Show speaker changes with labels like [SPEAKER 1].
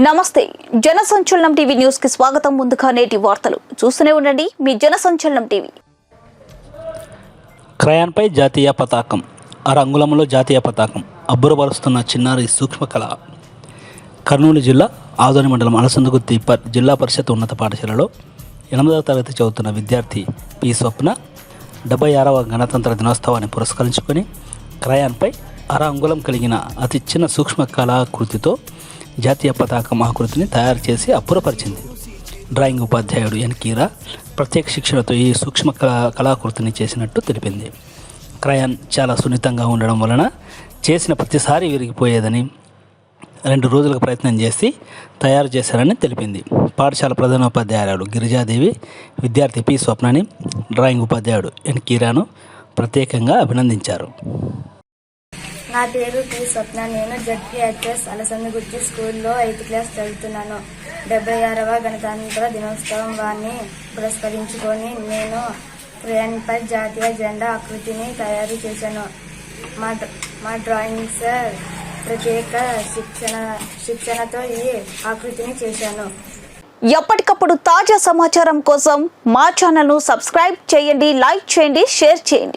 [SPEAKER 1] నమస్తే జనసంచలనం టీవీ న్యూస్కి స్వాగతం. ముందుగా నేటి వార్తలు. చూస్తూనే ఉండండి మీ జనసంచలనం టీవీ.
[SPEAKER 2] క్రయాన్పై జాతీయ పతాకం అర జాతీయ పతాకం అబ్బురపరుస్తున్న చిన్నారి సూక్ష్మ కళ. కర్నూలు జిల్లా ఆదోని మండలం అలసందుగుత్తి జిల్లా పరిషత్ ఉన్నత పాఠశాలలో ఎనిమిదవ తరగతి చదువుతున్న విద్యార్థి పి స్వప్న డెబ్బై ఆరవ గణతంత్ర దినోత్సవాన్ని పురస్కరించుకొని క్రయాన్పై అర అంగుళం కలిగిన అతి చిన్న సూక్ష్మ కళాకృతితో జాతీయ పతాకం ఆకృతిని తయారు చేసి అప్పురపరిచింది డ్రాయింగ్ ఉపాధ్యాయుడు ఎన్ కీరా ప్రత్యేక శిక్షణతో ఈ సూక్ష్మ కళా కళాకృతిని చేసినట్టు తెలిపింది. క్రయాన్ చాలా సున్నితంగా ఉండడం వలన చేసిన ప్రతిసారి విరిగిపోయేదని రెండు రోజులకు ప్రయత్నం చేసి తయారు చేశారని తెలిపింది. పాఠశాల ప్రధానోపాధ్యాయురాలు గిరిజాదేవి విద్యార్థి పి స్వప్నని డ్రాయింగ్ ఉపాధ్యాయుడు ఎన్ కీరాను ప్రత్యేకంగా అభినందించారు.
[SPEAKER 3] నా పేరు టి స్వప్న. నేను జడ్పిహెచ్ఎస్ అలసందగుర్తి స్కూల్లో ఎయిత్ క్లాస్ చదువుతున్నాను. డెబ్బై ఆరవ గణతంత్ర దినోత్సవం వారిని పురస్కరించుకొని నేను క్రేయన్పై జాతీయ జెండా ఆకృతిని తయారు చేశాను. మా మా డ్రాయింగ్స్ ప్రత్యేక శిక్షణ శిక్షణతో ఈ ఆకృతిని చేశాను.
[SPEAKER 1] ఎప్పటికప్పుడు తాజా సమాచారం కోసం మా ఛానల్ను సబ్స్క్రైబ్ చేయండి లైక్ చేయండి షేర్ చేయండి.